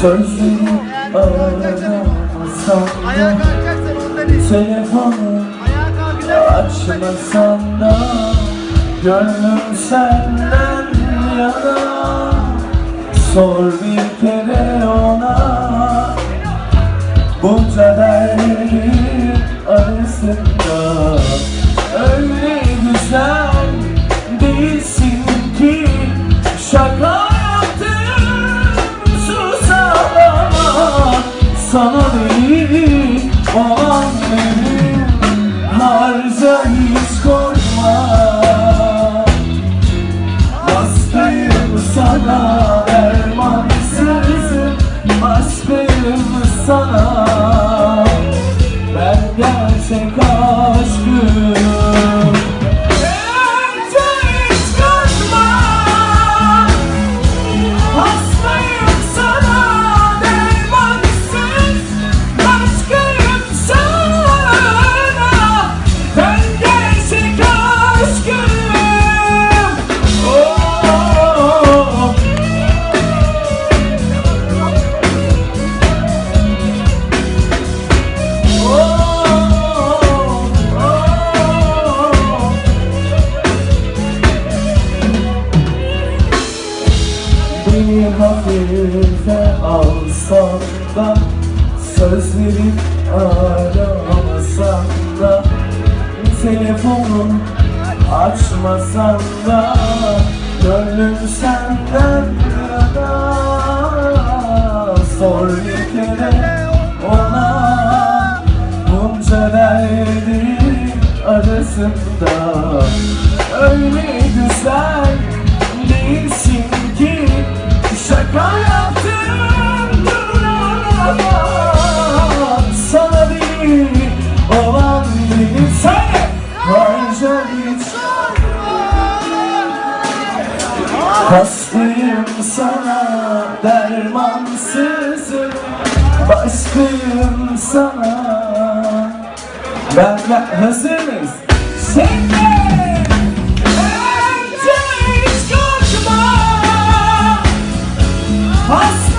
Sözleri aramasam Ayağa da. Telefonu açmasam da Gönlüm senden yana. Sor bir kere ona Sana değil olan benim. Harca hiç korkma Hastayım sana dermansızım Aşkım sana. Ben gerçek Hafife alsan da Sözlerim aramasan da Telefonun açmasan da Gönlüm senden yana. Sor bir kere ona Bunca derdin arasında. Öyle güzel Hastayım sana dermansızım. Başlıyım sana. Benle hazırız. Şimdi Önce hiç korkma. Hastayım